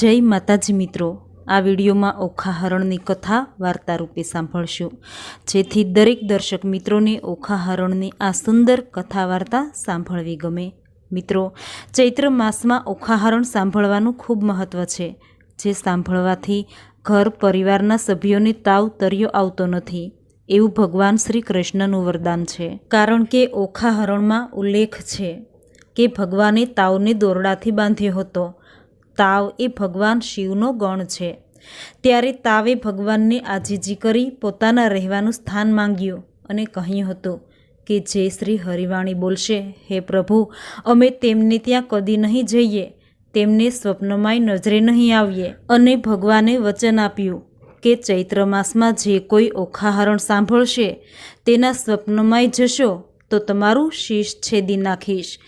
જય માતાજી મિત્રો, આ વિડીયોમાં ઓખા હરણની કથા વાર્તા રૂપે સાંભળશું. જેથી દરેક દર્શક મિત્રોને ઓખા હરણની આ સુંદર કથા વાર્તા સાંભળવી ગમે. મિત્રો, ચૈત્ર માસમાં ઓખા હરણ સાંભળવાનું ખૂબ મહત્ત્વ છે. જે સાંભળવાથી ઘર પરિવારના સભ્યોને તાવ તર્યો આવતો નથી. એવું ભગવાન શ્રી કૃષ્ણનું વરદાન છે. કારણ કે ઓખા હરણમાં ઉલ્લેખ છે કે ભગવાને તાવને દોરડાથી બાંધ્યો હતો. તાવ એ ભગવાન શિવનો ગણ છે. ત્યારે તાવે ભગવાનને આજીજી કરી પોતાના રહેવાનું સ્થાન માંગ્યું અને કહ્યું હતું કે જે શ્રી હરિવાણી બોલશે, હે પ્રભુ, અમે તેમને ત્યાં કદી નહીં જઈએ. તેમને સ્વપ્નમાંય નજરે નહીં આવીએ. અને ભગવાને વચન આપ્યું કે ચૈત્ર માસમાં જે કોઈ ઓખાહરણ સાંભળશે, તેના સ્વપ્નમાંય જશો, તો તમારું શીશ છેદી નાખીશ.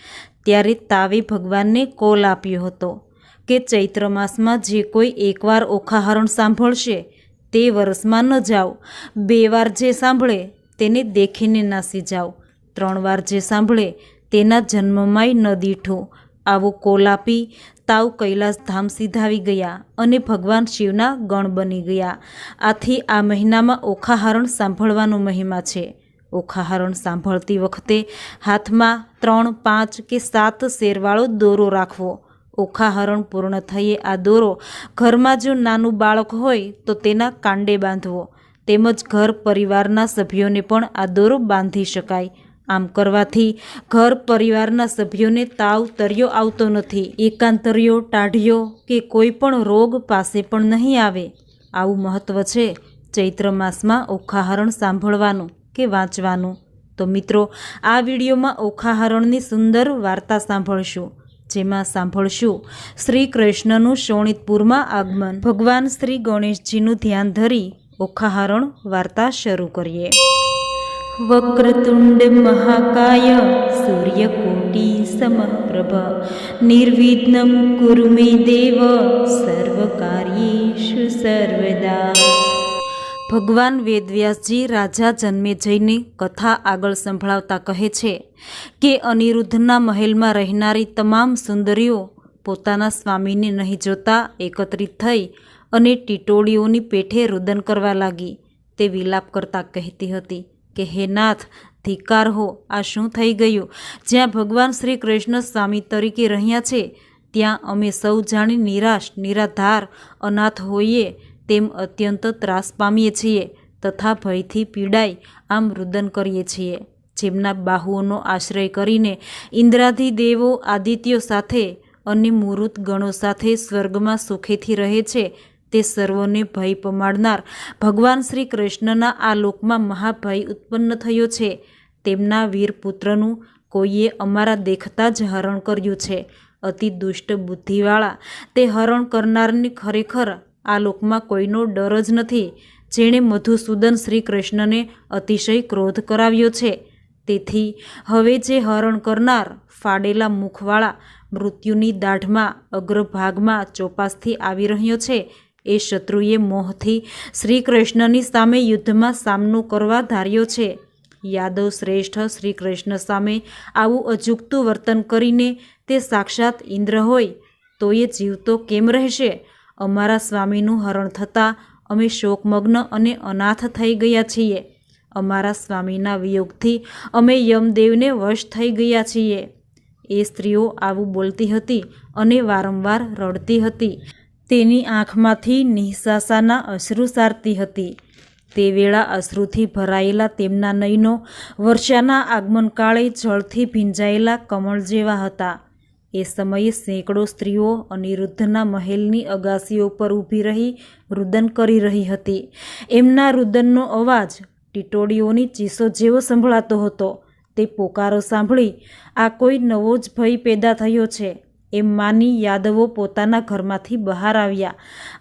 ત્યારે તાવે ભગવાનને કોલ આપ્યો હતો. કે ચૈત્ર માસમાં જે કોઈ એકવાર ઓખાહરણ સાંભળશે, તે વર્ષમાં ન જાઓ. બે વાર જે સાંભળે, તેને દેખીને નાસી જાઓ. ત્રણ વાર જે સાંભળે, તેના જન્મમાંય ન દીઠો. આવો કોલાપી, તાવ કૈલાસ ધામ સીધાવી ગયા અને ભગવાન શિવના ગણ બની ગયા. આથી આ મહિનામાં ઓખાહરણ સાંભળવાનો મહિમા છે. ઓખાહરણ સાંભળતી વખતે હાથમાં ત્રણ, પાંચ કે સાત શેરવાળો દોરો રાખવો. ઓખાહરણ પૂર્ણ થઈએ આ દોરો. ઘરમાં જો નાનું બાળક હોય તો તેના કાંડે બાંધવો. તેમજ ઘર પરિવારના સભ્યોને પણ આ દોરો બાંધી શકાય. આમ કરવાથી ઘર પરિવારના સભ્યોને તાવ તર્યો આવતો નથી. એકાંતર્યો, ટાઢિયો કે કોઈ પણ રોગ પાસે પણ નહીં આવે. આવું મહત્ત્વ છે ચૈત્ર માસમાં ઓખાહરણ સાંભળવાનું કે વાંચવાનું. તો મિત્રો, આ વિડીયોમાં ઓખાહરણની સુંદર વાર્તા સાંભળશું. જેમાં સાંભળશું. શ્રી કૃષ્ણનું શોણિતપુરમાં આગમન. ભગવાન શ્રી ગણેશજીનું ધ્યાન ધરી ઓખાહરણ વાર્તા શરૂ કરીએ. વક્રતુંડ મહાકાય, સૂર્યકોટી સમપ્રભ. નિર્વિઘ્ન કુરુ મે દેવ, સર્વકાર્યેષુ સર્વદા. ભગવાન વેદવ્યાસજી રાજા જન્મે જઈને કથા આગળ સંભળાવતા કહે છે કે અનિરુદ્ધના મહેલમાં રહેનારી તમામ સુંદરીઓ પોતાના સ્વામીને નહીં જોતા એકત્રિત થઈ અને ટીટોળીઓની પેઠે રુદન કરવા લાગી. તે વિલાપ કરતા કહેતી હતી કે, હે નાથ, ધિકાર હો, આ શું થઈ ગયું? જ્યાં ભગવાન શ્રી કૃષ્ણ સ્વામી તરીકે રહ્યા છે, ત્યાં અમે સૌ જાણી નિરાશ, નિરાધાર, અનાથ હોઈએ તેમ અત્યંત ત્રાસ પામીએ છીએ, તથા ભયથી પીડાઈ આમ રુદન કરીએ છીએ. જેમના બાહુઓનો આશ્રય કરીને ઇન્દ્રાધિ દેવો આદિત્યો સાથે અને મુરુત ગણો સાથે સ્વર્ગમાં સુખેથી રહે છે, તે સર્વોને ભય પમાડનાર ભગવાન શ્રી કૃષ્ણના આ લોકમાં મહાભય ઉત્પન્ન થયો છે. તેમના વીર પુત્રનું કોઈએ અમારા દેખતા જ હરણ કર્યું છે. અતિ દુષ્ટ બુદ્ધિવાળા, તે હરણ કરનારને ખરેખર આ લોકમાં કોઈનો ડર જ નથી. જેણે મધુસૂદન શ્રી કૃષ્ણને અતિશય ક્રોધ કરાવ્યો છે. તેથી હવે જે હરણ કરનાર ફાડેલા મુખવાળા મૃત્યુની દાઢમાં, અગ્રભાગમાં ચોપાસથી આવી રહ્યો છે, એ શત્રુએ મોહથી શ્રી કૃષ્ણની સામે યુદ્ધમાં સામનો કરવા ધાર્યો છે. યાદવ શ્રેષ્ઠ શ્રી કૃષ્ણ સામે આવું અજુગતું વર્તન કરીને તે સાક્ષાત ઇન્દ્ર હોય, તો એ જીવતો કેમ રહેશે? અમારા સ્વામીનું હરણ થતાં અમે શોકમગ્ન અને અનાથ થઈ ગયા છીએ. અમારા સ્વામીના વિયોગથી અમે યમદેવને વશ થઈ ગયા છીએ. એ સ્ત્રીઓ આવું બોલતી હતી અને વારંવાર રડતી હતી. તેની આંખમાંથી નિઃસાસાના અશ્રુ સારતી હતી. તે વેળા અશ્રુથી ભરાયેલા તેમના નયનો, વર્ષાના આગમનકાળે જળથી ભીંજાયેલા કમળ જેવા હતા. એ સમયે સેંકડો સ્ત્રીઓ અનિરુદ્ધના મહેલની અગાસીઓ પર ઊભી રહી રુદન કરી રહી હતી. એમના રુદનનો અવાજ ટીટોડીઓની ચીસો જેવો સંભળાતો હતો. તે પોકારો સાંભળી, આ કોઈ નવો જ ભય પેદા થયો છે. એમ માની યાદવો પોતાના ઘરમાંથી બહાર આવ્યા.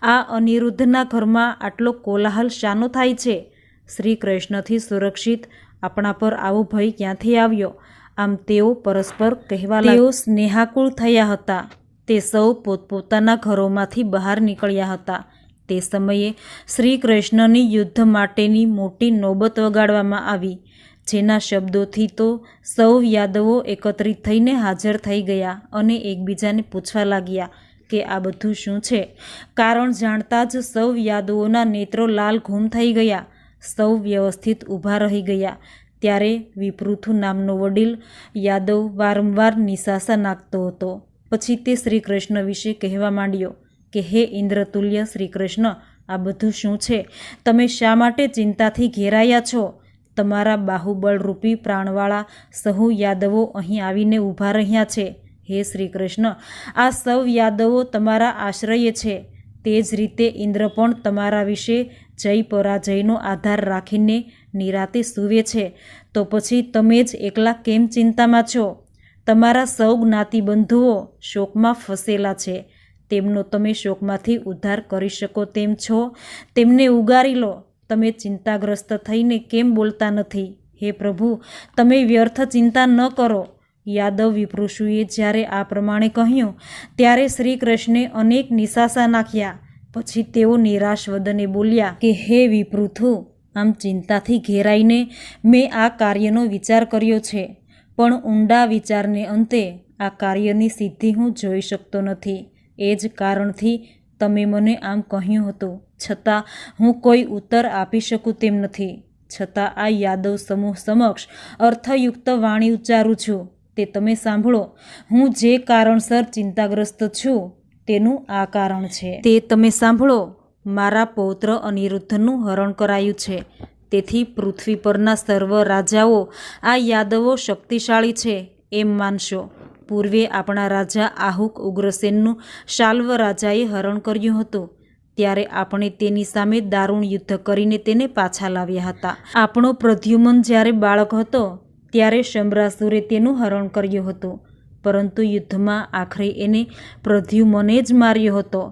આ અનિરુદ્ધના ઘરમાં આટલો કોલાહલ શાનો થાય છે? શ્રી કૃષ્ણથી સુરક્ષિત આપણા પર આવો ભય ક્યાંથી આવ્યો? આમ તેઓ પરસ્પર કહેવા તેઓ સ્નેહાકુળ થયા હતા. તે સૌ પોતપોતાના ઘરોમાંથી બહાર નીકળ્યા હતા. તે સમયે શ્રી કૃષ્ણની યુદ્ધ માટેની મોટી નોબત વગાડવામાં આવી, જેના શબ્દોથી તો સૌ યાદવો એકત્રિત થઈને હાજર થઈ ગયા અને એકબીજાને પૂછવા લાગ્યા કે આ બધું શું છે? કારણ જાણતા જ સૌ યાદવોના નેત્રો લાલ ઘૂમ થઈ ગયા. સૌ વ્યવસ્થિત ઊભા રહી ગયા. ત્યારે વિપૃથુ નામનો વડીલ યાદવ વારંવાર નિશાસા નાખતો હતો. પછી તે શ્રી કૃષ્ણ વિશે કહેવા માંડ્યો કે, હે ઇન્દ્રતુલ્ય શ્રી કૃષ્ણ આ બધું શું છે? તમે શા માટે ચિંતાથી ઘેરાયા છો? તમારા બાહુબળરૂપી પ્રાણવાળા સહુ યાદવો અહીં આવીને ઊભા રહ્યા છે. હે શ્રી કૃષ્ણ આ સૌ યાદવો તમારા આશ્રય છે. તે જ રીતે ઇન્દ્ર પણ તમારા વિશે જય પરાજયનો આધાર રાખીને નિરાતે સૂવે છે. તો પછી તમે જ એકલા કેમ ચિંતામાં છો? તમારા સૌ જ્ઞાતિબંધુઓ શોકમાં ફસેલા છે. તેમનો તમે શોકમાંથી ઉદ્ધાર કરી શકો તેમ છો. તેમને ઉગારી લો. તમે ચિંતાગ્રસ્ત થઈને કેમ બોલતા નથી? હે પ્રભુ, તમે વ્યર્થ ચિંતા ન કરો. યાદવ વિપૃષુએ જ્યારે આ પ્રમાણે કહ્યું, ત્યારે શ્રી કૃષ્ણે અનેક નિશાસા નાખ્યા. પછી તેઓ નિરાશ વદને બોલ્યા કે, હે વિપૃથુ આમ ચિંતાથી ઘેરાઈને મેં આ કાર્યનો વિચાર કર્યો છે. પણ ઊંડા વિચારને અંતે આ કાર્યની સિદ્ધિ હું જોઈ શકતો નથી. એ જ કારણથી તમે મને આમ કહ્યું હતું. છતાં હું કોઈ ઉત્તર આપી શકું તેમ નથી. છતાં આ યાદવ સમૂહ સમક્ષ અર્થયુક્ત વાણી ઉચ્ચારું છું. તે તમે સાંભળો. હું જે કારણસર ચિંતાગ્રસ્ત છું તેનું આ કારણ છે. તે તમે સાંભળો, મારા પૌત્ર અનિરુદ્ધનું હરણ કરાયું છે. તેથી પૃથ્વી પરના સર્વ રાજાઓ આ યાદવો શક્તિશાળી છે એમ માનશો. પૂર્વે આપણા રાજા આહુક ઉગ્રસેનનું શાલ્વ રાજાએ હરણ કર્યું હતું. ત્યારે આપણે તેની સામે દારૂણ યુદ્ધ કરીને તેને પાછા લાવ્યા હતા. આપણો પ્રદ્યુમન જ્યારે બાળક હતો, ત્યારે શંભરાસુરે તેનું હરણ કર્યું હતું. પરંતુ યુદ્ધમાં આખરે એને પ્રદ્યુમને જ માર્યો હતો.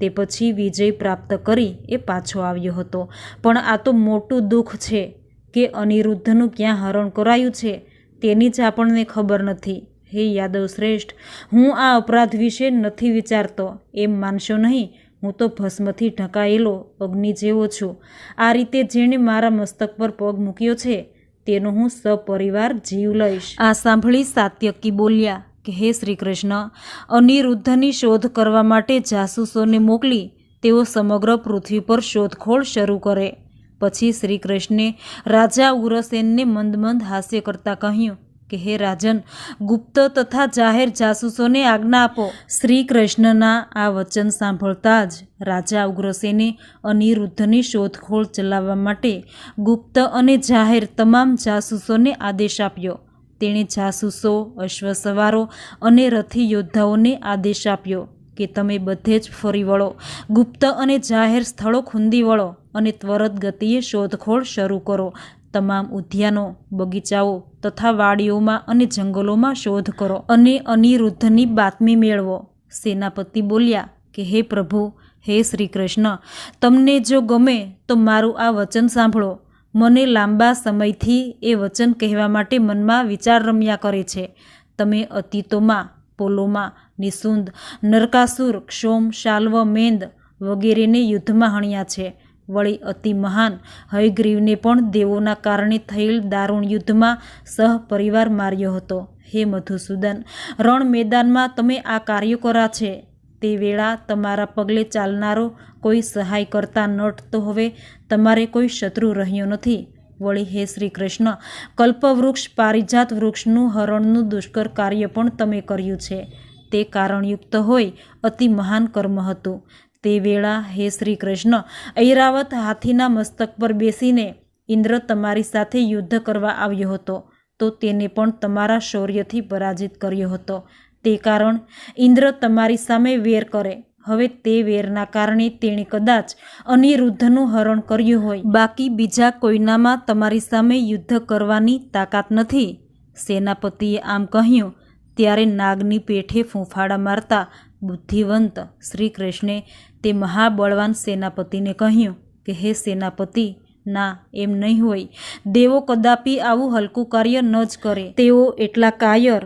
તે પછી વિજય પ્રાપ્ત કરી એ પાછો આવ્યો હતો. પણ આ તો મોટું દુઃખ છે કે અનિરુદ્ધનું ક્યાં હરણ કરાયું છે તેની જ આપણને ખબર નથી. હે યાદવ શ્રેષ્ઠ, હું આ અપરાધ વિશે નથી વિચારતો. એમ માનશો નહીં? હું તો ભસ્મથી ઢંકાયેલો અગ્નિ જેવો છું. આ રીતે જેણે મારા મસ્તક પર પગ મૂક્યો છે, તેનો હું સપરિવાર જીવ લઈશ. આ સાંભળી સાત્યકી બોલ્યા કે હે શ્રી કૃષ્ણ અનિરુદ્ધની શોધ કરવા માટે જાસૂસોને મોકલી, તેઓ સમગ્ર પૃથ્વી પર શોધખોળ શરૂ કરે. પછી શ્રી કૃષ્ણે રાજા ઉરસેનને મંદ મંદ હાસ્ય કરતાં કહ્યું કે, હે રાજન, ગુપ્ત તથા જાહેર જાસૂસોને આજ્ઞા આપો. શ્રી કૃષ્ણના આ વચન સાંભળતા જ રાજા ઉગ્રસેને અનિરુદ્ધની શોધખોળ ચલાવવા માટે ગુપ્ત અને જાહેર તમામ જાસૂસોને આદેશ આપ્યો. તેણે જાસૂસો, અશ્વસવારો અને રથી યોદ્ધાઓને આદેશ આપ્યો કે તમે બધે જ ફરી વળો. ગુપ્ત અને જાહેર સ્થળો ખૂંદી વળો અને ત્વરત ગતિએ શોધખોળ શરૂ કરો. તમામ ઉદ્યાનો, બગીચાઓ તથા વાડીઓમાં અને જંગલોમાં શોધ કરો અને અનિરુદ્ધની બાતમી મેળવો. સેનાપતિ બોલ્યા કે, હે પ્રભુ, હે શ્રી કૃષ્ણ તમને જો ગમે તો મારું આ વચન સાંભળો. મને લાંબા સમયથી એ વચન કહેવા માટે મનમાં વિચાર રમ્યા કરે છે. તમે અતીતોમાં, પોલોમાં, નિસુંદ, નરકાસુર, ક્ષોમ, શાલ્વ, મેંદ વગેરેને યુદ્ધમાં હણ્યા છે. વળી અતિ મહાન હયગ્રીવને પણ દેવોના કારણે થયેલ દારૂણ યુદ્ધમાં સહપરિવાર માર્યો હતો. હે મધુસૂદન રણ મેદાનમાં તમે આ કાર્યો કર્યા છે. તે વેળા તમારા પગલે ચાલનારો કોઈ સહાય કરતા નટ તો હવે તમારે કોઈ શત્રુ રહ્યો નથી. વળી હે શ્રી કૃષ્ણ, કલ્પવૃક્ષ પારિજાત વૃક્ષનું હરણનું દુષ્કર કાર્ય પણ તમે કર્યું છે. તે કારણયુક્ત હોય અતિ મહાન કર્મ હતું. તે વેળા હે શ્રી કૃષ્ણ, ઐરાવત હાથીના મસ્તક પર બેસીને ઇન્દ્ર તમારી સાથે યુદ્ધ કરવા આવ્યો હતો. તો તેને પણ તમારા શૌર્યથી પરાજિત કર્યો હતો. તે કારણ ઇન્દ્ર તમારી સામે વેર કરે. હવે તે વેરના કારણે તેણે કદાચ અનિરુદ્ધનું હરણ કર્યું હોય. બાકી બીજા કોઈનામાં તમારી સામે યુદ્ધ કરવાની તાકાત નથી. સેનાપતિએ આમ કહ્યું, ત્યારે નાગની પેઠે ફૂંફાડા મારતા બુદ્ધિવંત શ્રી કૃષ્ણે તે મહાબળવાન સેનાપતિને કહ્યું કે, હે સેનાપતિ, ના, એમ નહીં હોય. દેવો કદાપી આવું હલકું કાર્ય ન જ કરે. તેઓ એટલા કાયર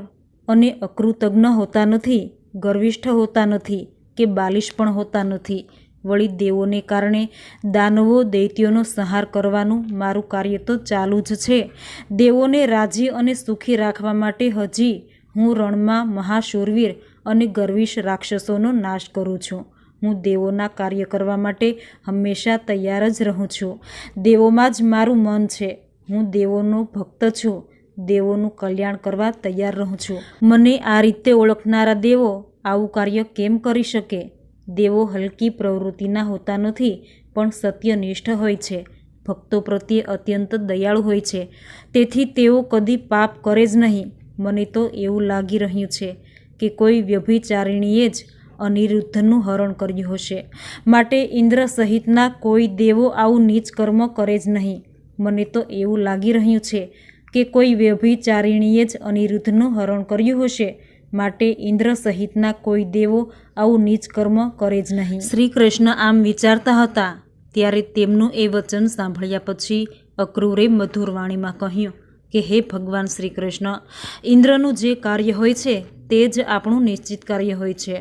અને અકૃતજ્ઞ હોતા નથી, ગર્વિષ્ઠ હોતા નથી કે બાલિશ પણ હોતા નથી. વળી દેવોને કારણે દાનવો દૈત્યોનો સંહાર કરવાનું મારું કાર્ય તો ચાલુ જ છે. દેવોને રાજી અને સુખી રાખવા માટે હજી હું રણમાં મહાશૂરવીર અને ગર્વિશ રાક્ષસોનો નાશ કરું છું. હું દેવોના કાર્ય કરવા માટે હંમેશા તૈયાર જ રહું છું. દેવોમાં જ મારું મન છે. હું દેવોનો ભક્ત છું. દેવોનું કલ્યાણ કરવા તૈયાર રહું છું. મને આ રીતે ઓળખનારા દેવો આવું કાર્ય કેમ કરી શકે? દેવો હલકી પ્રવૃત્તિના હોતા નથી, પણ સત્યનિષ્ઠ હોય છે. ભક્તો પ્રત્યે અત્યંત દયાળુ હોય છે. તેથી તેઓ કદી પાપ કરે જ નહીં. મને તો એવું લાગી રહ્યું છે કે કોઈ વ્યભિચારિણીએ જ અનિરુદ્ધનું હરણ કર્યું હશે. માટે ઇન્દ્ર સહિતના કોઈ દેવો આવું નીચ કર્મ કરે જ નહીં. મને તો એવું લાગી રહ્યું છે કે કોઈ વ્યભિચારિણીએ જ અનિરુદ્ધનું હરણ કર્યું હશે, માટે ઇન્દ્ર સહિતના કોઈ દેવો આવું નીચ કર્મ કરે જ નહીં. શ્રી કૃષ્ણ આમ વિચારતા હતા, ત્યારે તેમનું એ વચન સાંભળ્યા પછી અક્રૂરે મધુર વાણીમાં કહ્યું કે, હે ભગવાન શ્રી કૃષ્ણ ઇન્દ્રનું જે કાર્ય હોય છે, તે જ આપણું નિશ્ચિત કાર્ય હોય છે,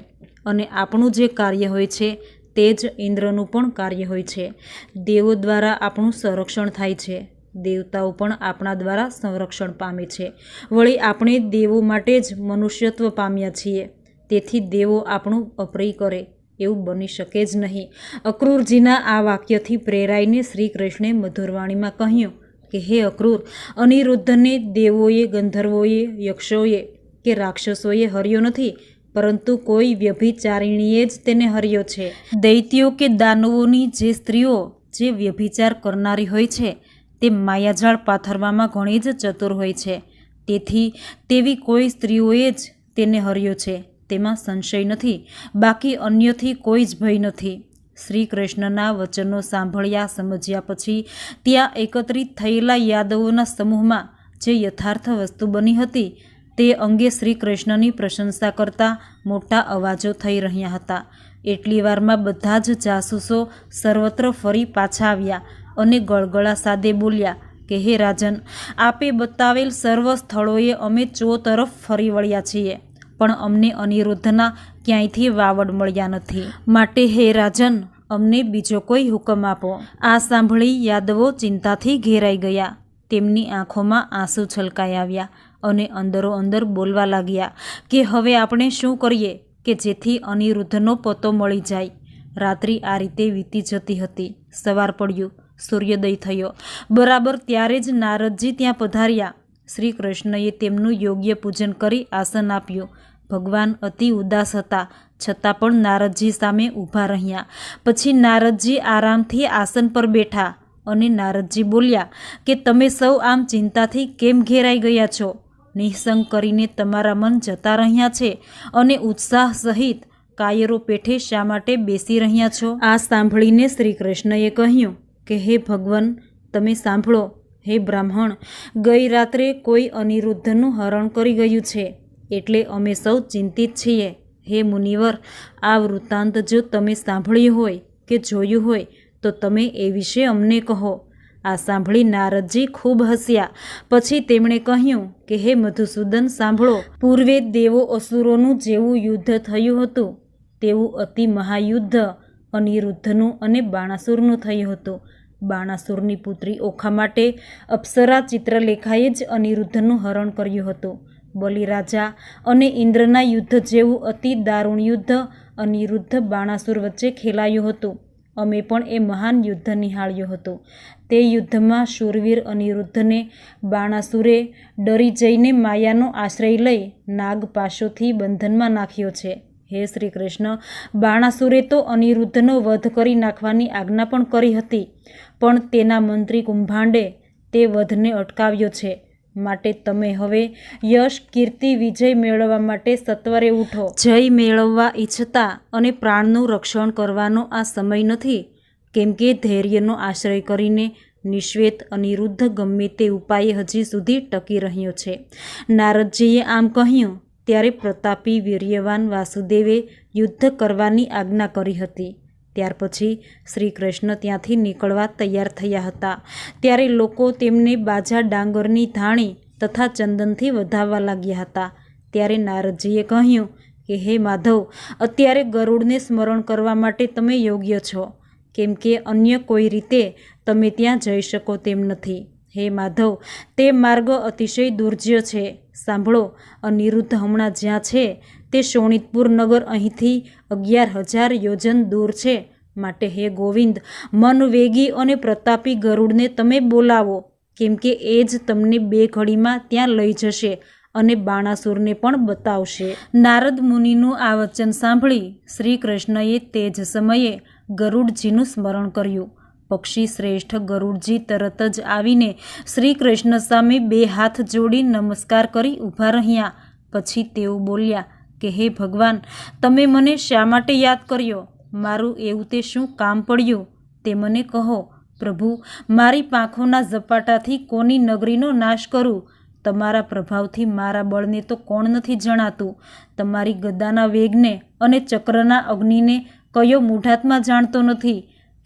અને આપણું જે કાર્ય હોય છે, તે જ ઇન્દ્રનું પણ કાર્ય હોય છે. દેવો દ્વારા આપણું સંરક્ષણ થાય છે. દેવતાઓ પણ આપણા દ્વારા સંરક્ષણ પામે છે. વળી આપણે દેવો માટે જ મનુષ્યત્વ પામ્યા છીએ. તેથી દેવો આપણું અપ્રિય કરે, એવું બની શકે જ નહીં. અક્રૂરજીના આ વાક્યથી પ્રેરાઈને શ્રી કૃષ્ણે મધુરવાણીમાં કહ્યું કે, હે અક્રૂર, અનિરુદ્ધને દેવોએ, ગંધર્વોએ, યક્ષોએ કે રાક્ષસોએ હર્યો નથી, પરંતુ કોઈ વ્યભિચારિણીએ જ તેને હર્યો છે. દૈત્યો કે દાનવોની જે સ્ત્રીઓ જે વ્યભિચાર કરનારી હોય છે તે માયાજાળ પાથરવામાં ઘણી જ ચતુર હોય છે. તેથી તેવી કોઈ સ્ત્રીઓએ જ તેને હર્યો છે. તેમાં સંશય નથી. બાકી અન્યથી કોઈ જ ભય નથી. શ્રી કૃષ્ણના વચનો સાંભળ્યા સમજ્યા પછી ત્યાં એકત્રિત થયેલા યાદવોના સમૂહમાં જે યથાર્થ વસ્તુ બની હતી તે અંગે શ્રી કૃષ્ણની પ્રશંસા કરતા મોટા અવાજો થઈ રહ્યા હતા. એટલી વારમાં બધા જ જાસૂસો સર્વત્ર ફરી પાછા આવ્યા. અને ગળગળા સાદે બોલ્યા, કે હે રાજન, આપે બતાવેલ સર્વ સ્થળોએ અમે ચો તરફ ફરી વળ્યા છીએ, પણ અમને અનિરુદ્ધના ક્યાંયથી વાવડ મળ્યા નથી. માટે હે રાજન, અમને બીજો કોઈ હુકમ આપો. આ સાંભળી યાદવો ચિંતાથી ઘેરાઈ ગયા. તેમની આંખોમાં આંસુ છલકાઈ આવ્યા અને અંદરો અંદર બોલવા લાગ્યા, કે હવે આપણે શું કરીએ કે જેથી અનિરુદ્ધનો પતો મળી જાય? રાત્રિ આ રીતે વીતી જતી હતી. સવાર પડ્યું. સૂર્યોદય થયો. બરાબર ત્યારે જ નારદજી ત્યાં પધાર્યા. શ્રી કૃષ્ણએ તેમનું યોગ્ય પૂજન કરી આસન આપ્યું. ભગવાન અતિ ઉદાસ હતા, છતાં પણ નારદજી સામે ઊભા રહ્યા. પછી નારદજી આરામથી આસન પર બેઠા અને નારદજી બોલ્યા, કે તમે સૌ આમ ચિંતાથી કેમ ઘેરાઈ ગયા છો? નિઃસંગ કરીને તમારા મન જતા રહ્યા છે અને ઉત્સાહ સહિત કાયરો પેઠે શા માટે બેસી રહ્યા છો? આ સાંભળીને શ્રી કૃષ્ણએ કહ્યું કે હે ભગવાન, તમે સાંભળો. હે બ્રાહ્મણ, ગઈ રાત્રે કોઈ અનિરુદ્ધનું હરણ કરી ગયું છે, એટલે અમે સૌ ચિંતિત છીએ. હે મુનિવર, આ વૃત્તાંત જો તમે સાંભળ્યું હોય કે જોયું હોય, તો તમે એ વિશે અમને કહો. આ સાંભળી નારદજી ખૂબ હસ્યા. પછી તેમણે કહ્યું કે હે મધુસૂદન, સાંભળો. પૂર્વે દેવો અસુરોનું જેવું યુદ્ધ થયું હતું. તેવું અતિ મહાયુદ્ધ અનિરુદ્ધનું અને બાણાસુરનું થયું હતું. બાણાસુરની પુત્રી ઓખા માટે અપ્સરા ચિત્રલેખાએ જ અનિરુદ્ધનું હરણ કર્યું હતું. બલિરાજા અને ઇન્દ્રના યુદ્ધ જેવું અતિ દારૂણ યુદ્ધ અનિરુદ્ધ બાણાસુર વચ્ચે ખેલાયું હતું. અમે પણ એ મહાન યુદ્ધ નિહાળ્યું હતું. તે યુદ્ધમાં શૂરવીર અનિરુદ્ધને બાણાસુરે ડરી જઈને માયાનો આશ્રય લઈ નાગ પાશોથી બંધનમાં નાખ્યો છે. હે શ્રી કૃષ્ણ બાણાસુરે તો અનિરુદ્ધનો વધ કરી નાખવાની આજ્ઞા પણ કરી હતી. પણ તેના મંત્રી કુંભાંડે તે વધને અટકાવ્યો છે. માટે તમે હવે યશ, કીર્તિ, વિજય મેળવવા માટે સત્વરે ઉઠો. જય મેળવવા ઈચ્છતા અને પ્રાણનું રક્ષણ કરવાનો આ સમય નથી. કેમ કે ધૈર્યનો આશ્રય કરીને નિશ્વેત અનિરુદ્ધ ગમે તે ઉપાય હજી સુધી ટકી રહ્યો છે. નારદજીએ આમ કહ્યું ત્યારે પ્રતાપી, વીર્યવાન વાસુદેવે યુદ્ધ કરવાની આજ્ઞા કરી હતી. ત્યાર પછી શ્રી કૃષ્ણ ત્યાંથી નીકળવા તૈયાર થયા હતા. ત્યારે લોકો તેમને બાજા ડાંગરની ધાણી તથા ચંદનથી વધાવવા લાગ્યા હતા. ત્યારે નારદજીએ કહ્યું કે, હે માધવ, અત્યારે ગરુડને સ્મરણ કરવા માટે તમે યોગ્ય છો. કેમ કે અન્ય કોઈ રીતે તમે ત્યાં જઈ શકો તેમ નથી. હે માધવ, તે માર્ગ અતિશય દુર્જ્ય છે. સાંભળો, અનિરુદ્ધ હમણાં જ્યાં છે, તે શોણિતપુર નગર અહીંથી અગિયાર હજાર યોજન દૂર છે. માટે હે ગોવિંદ મનવેગી અને પ્રતાપી ગરુડને તમે બોલાવો, કેમ કે એ જ તમને બે ઘડીમાં ત્યાં લઈ જશે અને બાણાસુરને પણ બતાવશે. નારદ મુનિનું આ વચન સાંભળી શ્રી કૃષ્ણએ તે જ સમયે ગરુડજીનું સ્મરણ કર્યું. પક્ષી શ્રેષ્ઠ ગરુડજી તરત જ આવીને શ્રી કૃષ્ણ સામે બે હાથ જોડી નમસ્કાર કરી ઊભા રહ્યા. પછી તેઓ બોલ્યા, કે હે ભગવાન, તમે મને શા માટે યાદ કર્યો? મારું એવું તે શું કામ પડ્યું? તે મને કહો, પ્રભુ, મારી પાંખોના ઝપાટાથી કોની નગરીનો નાશ કરું? તમારા પ્રભાવથી મારા બળને તો કોણ નથી જણાતું? તમારી ગદાના વેગને અને ચક્રના અગ્નિને કયો મૂઢાત્મા જાણતો નથી?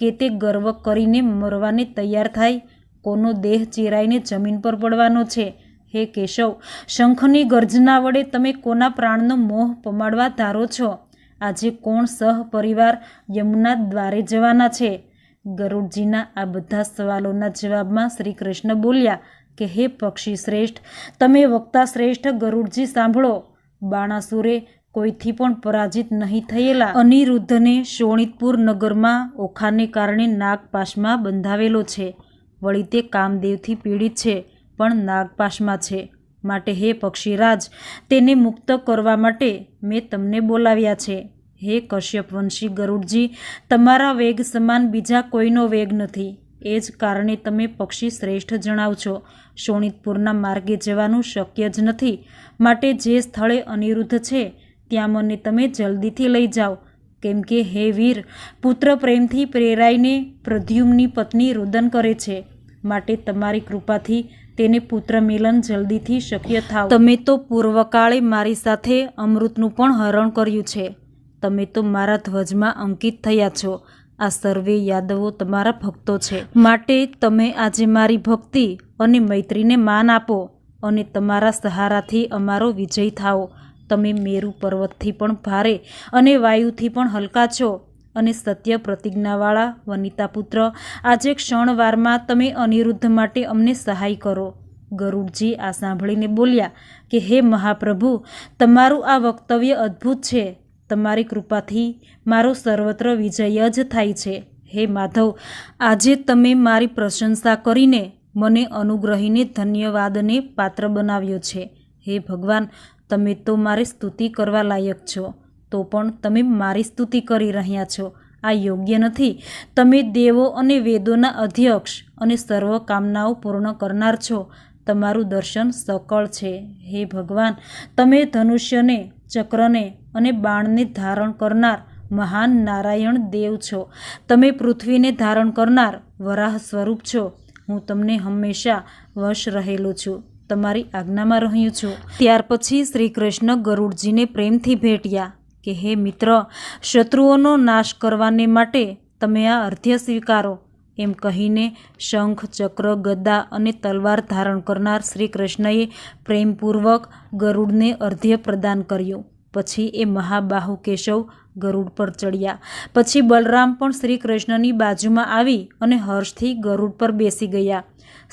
કે તે ગર્વ કરીને મરવાને તૈયાર થાય. કોનો દેહ ચેરાઈને જમીન પર પડવાનો છે? હે કેશવ, શંખની ગર્જના વડે તમે કોના પ્રાણનો મોહ પમાડવા ધારો છો? આજે કોણ સહ પરિવાર યમુના દ્વારે જવાના છે? ગરુડજીના આ બધા સવાલોના જવાબમાં શ્રી કૃષ્ણ બોલ્યા કે, હે પક્ષી શ્રેષ્ઠ, તમે વક્તા શ્રેષ્ઠ ગરુડજી સાંભળો. બાણાસુરે કોઈથી પણ પરાજિત નહીં થયેલા. અનિરુદ્ધને શોણિતપુર નગરમાં ઓખાને કારણે નાગપાશમાં બંધાવેલો છે. વળી તે કામદેવથી પીડિત છે, પણ નાગપાશમાં છે. માટે હે પક્ષીરાજ, તેને મુક્ત કરવા માટે મેં તમને બોલાવ્યા છે. હે કશ્યપવંશી ગરુડજી, તમારા વેગ સમાન બીજા કોઈનો વેગ નથી. એ જ કારણે તમે પક્ષી શ્રેષ્ઠ જણાવ છો. શોણિતપુરના માર્ગે જવાનું શક્ય જ નથી. માટે જે સ્થળે અનિરુદ્ધ છે ત્યાં મને તમે જલ્દીથી લઈ જાઓ. કેમ કે હે વીર, પુત્ર પ્રેમથી પ્રેરાઈને પ્રદ્યુમ્નની પત્ની રુદન કરે છે. માટે તમારી કૃપાથી તેને પુત્ર મિલન જલ્દીથી શક્ય થાવ. તમે તો પૂર્વકાળે મારી સાથે અમૃતનું પણ હરણ કર્યું છે. તમે તો મારા ધ્વજમાં અંકિત થયા છો. આ સર્વે યાદવો તમારા ભક્તો છે. માટે તમે આજે મારી ભક્તિ અને મૈત્રીને માન આપો અને તમારા સહારાથી અમારો વિજય થાઓ. તમે મેરુ પર્વતથી પણ ભારે અને વાયુથી પણ હલકા છો. અને સત્ય પ્રતિજ્ઞાવાળા વનિતાપુત્ર આજે ક્ષણવારમાં તમે અનિરુદ્ધ માટે અમને સહાય કરો. ગરુડજી આ સાંભળીને બોલ્યા કે, હે મહાપ્રભુ, તમારું આ વક્તવ્ય અદ્ભુત છે. તમારી કૃપાથી મારો સર્વત્ર વિજય જ થાય છે. હે માધવ, આજે તમે મારી પ્રશંસા કરીને મને અનુગ્રહીને ધન્યવાદને પાત્ર બનાવ્યો છે. હે ભગવાન તમે તો મારી સ્તુતિ કરવા લાયક છો, તો પણ તમે મારી સ્તુતિ કરી રહ્યા છો. આ યોગ્ય નથી. તમે દેવો અને વેદોના અધ્યક્ષ અને સર્વ કામનાઓ પૂર્ણ કરનાર છો. તમારું દર્શન સકળ છે. હે ભગવાન, તમે ધનુષ્યને, ચક્રને અને બાણને ધારણ કરનાર મહાન નારાયણ દેવ છો. તમે પૃથ્વીને ધારણ કરનાર વરાહ સ્વરૂપ છો. હું તમને હંમેશા વશ રહેલો છું. તમારી આજ્ઞામાં રહ્યું છું. ત્યાર પછી શ્રી કૃષ્ણ ગરુડજીને પ્રેમથી ભેટ્યા કે, હે મિત્ર, શત્રુઓનો નાશ કરવાને માટે તમે આ અર્ધ્ય સ્વીકારો. એમ કહીને શંખ, ચક્ર ગદા અને તલવાર ધારણ કરનાર શ્રી કૃષ્ણએ પ્રેમપૂર્વક ગરુડને અર્ધ્ય પ્રદાન કર્યું. પછી એ મહાબાહુ કેશવ ગરુડ પર ચડ્યા. પછી બલરામ પણ શ્રી કૃષ્ણની બાજુમાં આવી અને હર્ષથી ગરુડ પર બેસી ગયા.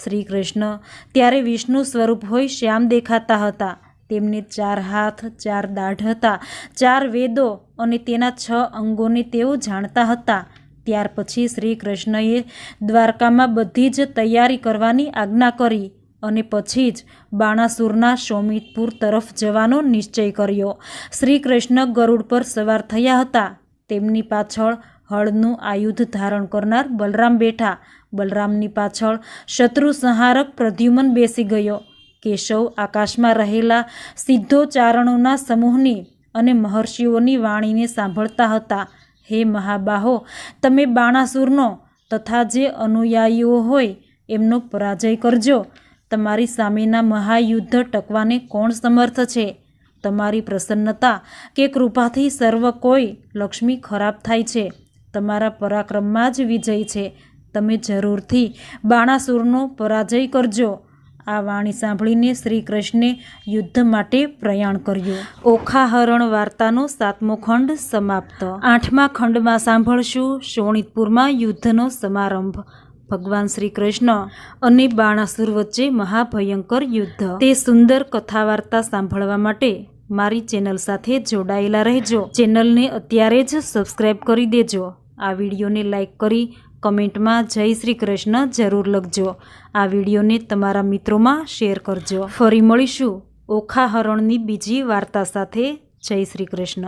શ્રી કૃષ્ણ ત્યારે વિષ્ણુ સ્વરૂપ હોય શ્યામ દેખાતા હતા. તેમને ચાર હાથ, ચાર દાઢ હતા. ચાર વેદો અને તેના છ અંગોને તેઓ જાણતા હતા. ત્યાર પછી શ્રી કૃષ્ણએ દ્વારકામાં બધી જ તૈયારી કરવાની આજ્ઞા કરી અને પછી જ બાણાસુરના સોમિતપુર તરફ જવાનો નિશ્ચય કર્યો. શ્રી કૃષ્ણ ગરુડ પર સવાર થયા હતા. તેમની પાછળ હળનું આયુધ ધારણ કરનાર બલરામ બેઠા. બલરામની પાછળ શત્રુ સંહારક પ્રદ્યુમન બેસી ગયો. કેશવ આકાશમાં રહેલા સિદ્ધો ચારણોના સમૂહની અને મહર્ષિઓની વાણીને સાંભળતા હતા. હે મહાબાહો, તમે બાણાસુરનો તથા જે અનુયાયીઓ હોય એમનો પરાજય કરજો. તમારી સામેના મહાયુદ્ધ ટકવાને કોણ સમર્થ છે? તમારી પ્રસન્નતા કે કૃપાથી સર્વ કોઈ લક્ષ્મી ખરાબ થાય છે? તમારા પરાક્રમમાં જ વિજય છે. તમે જરૂરથી બાણાસુરનો પરાજય કરજો. આ વાણી સાંભળીને શ્રી કૃષ્ણે યુદ્ધ માટે પ્રયાણ કર્યું. ઓખાહરણ વાર્તાનો સાતમો ખંડ સમાપ્ત. આઠમા ખંડમાં સાંભળશું શોણિતપુરમાં યુદ્ધનો સમારંભ. ભગવાન શ્રી કૃષ્ણ અને બાણાસુર વચ્ચે મહાભયંકર યુદ્ધ. તે સુંદર કથા વાર્તા સાંભળવા માટે મારી ચેનલ સાથે જોડાયેલા રહેજો. ચેનલને અત્યારે જ સબસ્ક્રાઈબ કરી દેજો. આ વિડીયોને લાઈક કરી કમેન્ટમાં જય શ્રી કૃષ્ણ જરૂર લખજો. આ વિડીયોને તમારા મિત્રોમાં શેર કરજો. ફરી મળીશું ઓખા હરણની બીજી વાર્તા સાથે. જય શ્રી કૃષ્ણ.